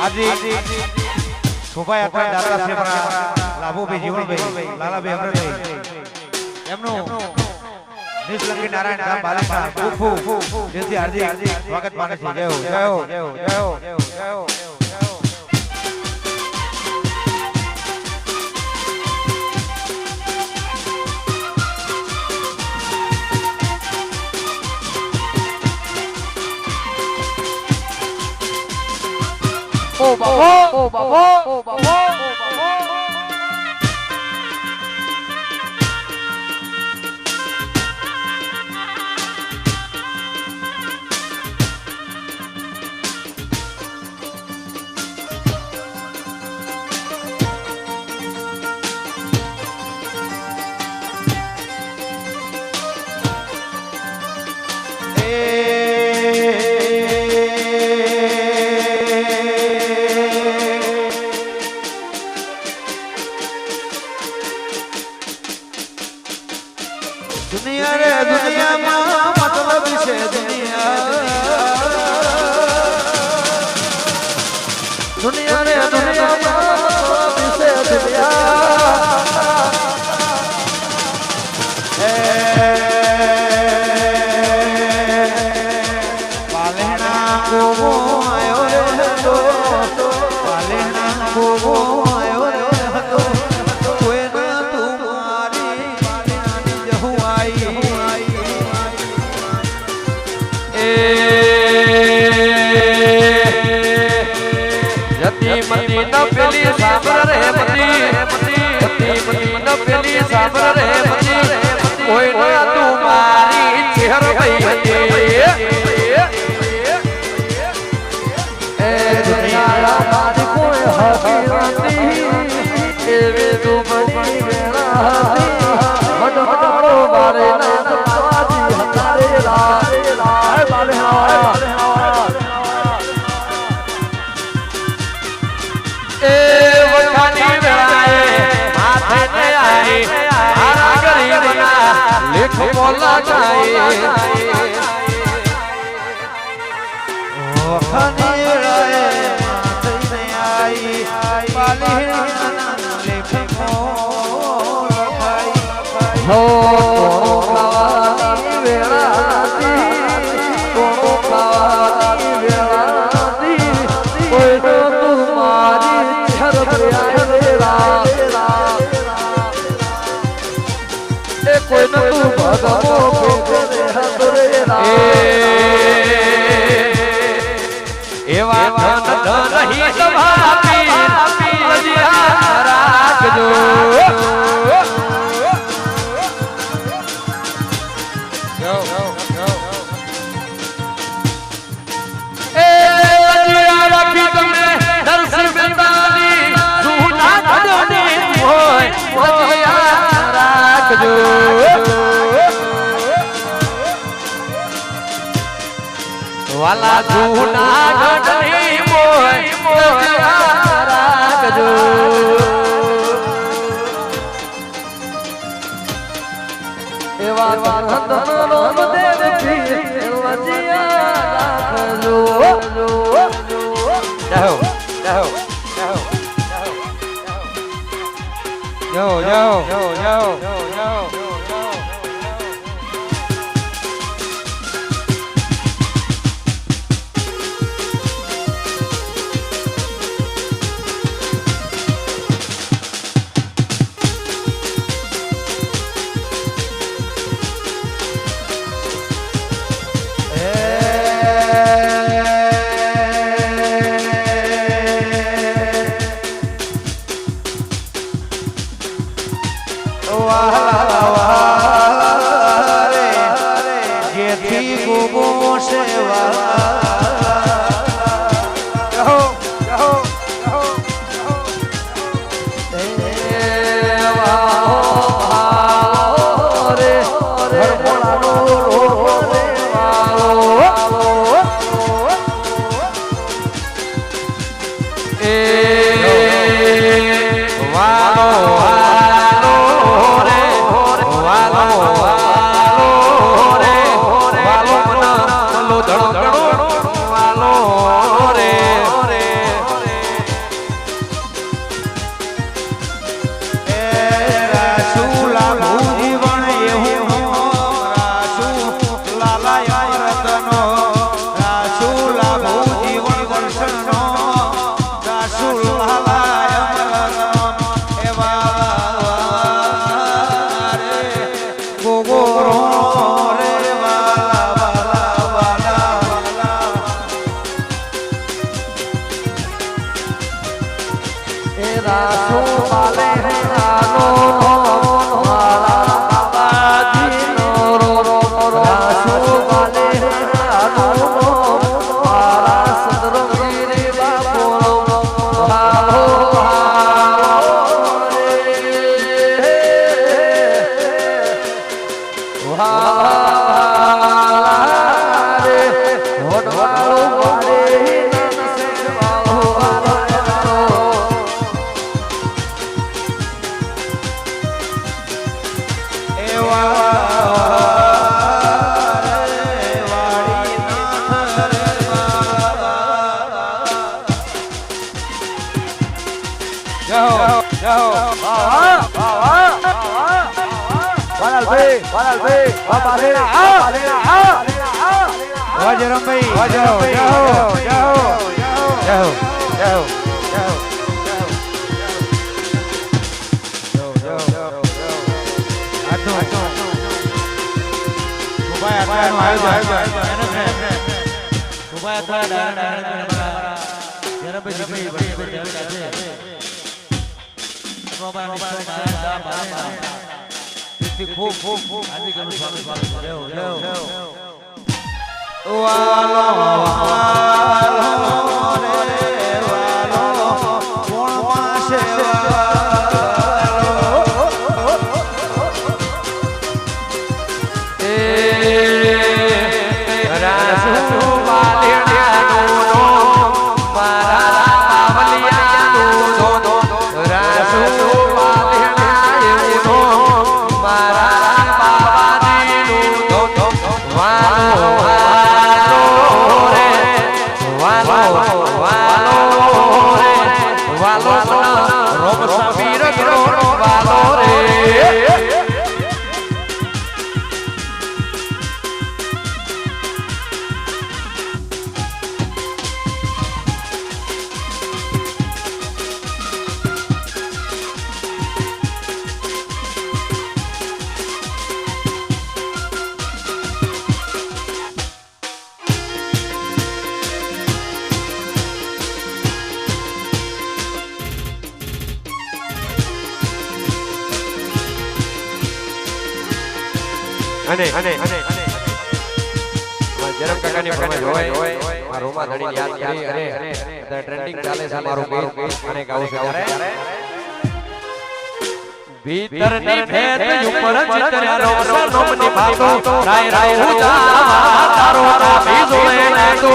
આજે શોભાયાત્રા દાદા છે આપણા લાભુભાઈ જીવણભાઈ લાલાભાઈ અમરભાઈ એમનું નિષ્લંગી નારાયણ ધામ બાલેશ્વર જેથી હાર્દિક સ્વાગત માને છે. જય હો જય હો જય હો જય હો. ઓ બાબો ઓ બાબો ઓ બાબો ખબર રે પછી કોઈ ના તું મારી ચહેર ભાઈ હતી. એ દુનિયા બાદ કોઈ હતી એવી તું બની વેળા હતી. બોલા જાય. કોઈ ન તું ભગવો હદરે રામ એવા ધન ધન હી સભાપી રાખજો રાખજો. વાલા જૂના ગઢની મોય રાખજો એવા ધનનો દેવ પીર વજિયા રાખજો જાઓ જાઓ જાઓ yo, yo, yo, yo, જેથી જાઓ જાઓ વાજરમભાઈ જાઓ જાઓ જાઓ જાઓ જાઓ ખૂબ ખૂબ અનુસ્વાગત સ્વાગત જય હો, જય હો. વાલો વાલો અને અને અને જરમ કાકાની ફરમાઈશ હોય આ રોમા ધણીને યાદ કરી અરે અત્યારે ટ્રેન્ડિંગ ચાલે છે મારું ગીત અને ગાવું છું ત્યારે ભીતરની ભેત ઉપર ચિતર્યા રોમનો મની રાય રાય ઉજા તારો ને તો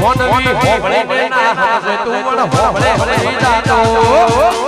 મોનવી હોબળે ને ના હમજે તું મોનવી હોબળે ના હમજે તું વણ હોબળે હોબળે જાતો